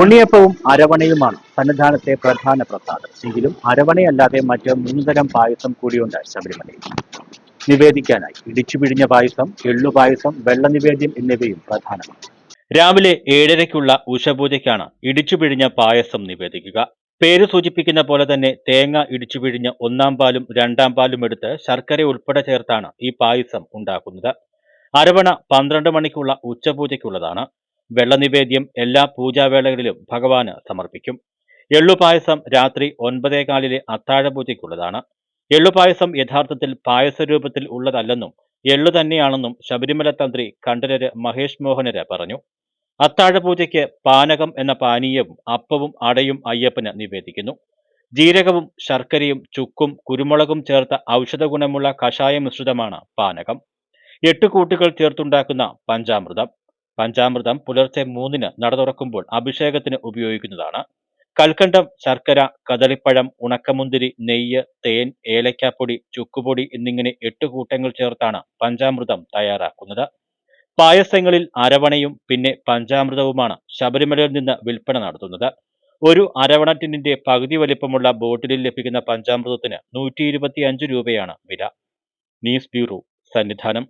ഉണ്ണിയപ്പവും അരവണയുമാണ് സന്നിധാനത്തെ പ്രധാന പ്രസാദം. എങ്കിലും അരവണയല്ലാതെ മറ്റ് മൂന്നുതരം പായസം കൂടിയുണ്ട് ശബരിമലയിൽ. നിവേദിക്കാനായി ഇടിച്ചു പിഴിഞ്ഞ പായസം എള്ളുപായസം വെള്ളനിവേദ്യം വെള്ള എന്നിവയും പ്രധാനമാണ്. രാവിലെ ഏഴരയ്ക്കുള്ള ഉഷപൂജയ്ക്കാണ് ഇടിച്ചു പിഴിഞ്ഞ പായസം നിവേദിക്കുക. പേര് സൂചിപ്പിക്കുന്ന പോലെ തന്നെ തേങ്ങ ഇടിച്ചു പിഴിഞ്ഞ് ഒന്നാം പാലും രണ്ടാം പാലും എടുത്ത് ശർക്കര ഉൾപ്പെടെ ചേർത്താണ് ഈ പായസം ഉണ്ടാക്കുന്നത്. അരവണ പന്ത്രണ്ട് മണിക്കുള്ള ഉച്ചപൂജയ്ക്കുള്ളതാണ്. വെള്ളനിവേദ്യം എല്ലാ പൂജാവേളകളിലും ഭഗവാന് സമർപ്പിക്കും. എള്ളുപായസം രാത്രി ഒൻപതേകാലിലെ അത്താഴപൂജയ്ക്കുള്ളതാണ്. എള്ളുപായസം യഥാർത്ഥത്തിൽ പായസരൂപത്തിൽ ഉള്ളതല്ലെന്നും എള്ളു തന്നെയാണെന്നും ശബരിമല തന്ത്രി കണ്ഠരര് മഹേഷ് മോഹനര് പറഞ്ഞു. അത്താഴപൂജയ്ക്ക് പാനകം എന്ന പാനീയവും അപ്പവും അടയും അയ്യപ്പന് നിവേദിക്കുന്നു. ജീരകവും ശർക്കരയും ചുക്കും കുരുമുളകും ചേർത്ത ഔഷധ ഗുണമുള്ള കഷായ മിശ്രിതമാണ് പാനകം. എട്ട് കൂട്ടുകൾ ചേർത്തുണ്ടാക്കുന്ന പഞ്ചാമൃതം. പഞ്ചാമൃതം പുലർച്ചെ മൂന്നിന് നട തുറക്കുമ്പോൾ അഭിഷേകത്തിന് ഉപയോഗിക്കുന്നതാണ്. കൽക്കണ്ടം ശർക്കര കദളിപ്പഴം ഉണക്കമുന്തിരി നെയ്യ് തേൻ ഏലക്കാപ്പൊടി ചുക്കുപൊടി എന്നിങ്ങനെ എട്ട് കൂട്ടങ്ങൾ ചേർത്താണ് പഞ്ചാമൃതം തയ്യാറാക്കുന്നത്. പായസങ്ങളിൽ അരവണയും പിന്നെ പഞ്ചാമൃതവുമാണ് ശബരിമലയിൽ നിന്ന് വിൽപ്പന നടത്തുന്നത്. ഒരു അരവണ ടിന്നിന്റെ പകുതി വലിപ്പമുള്ള ബോട്ടിലിൽ ലഭിക്കുന്ന പഞ്ചാമൃതത്തിന് നൂറ്റി രൂപയാണ് വില. News bureau Sannidhanam.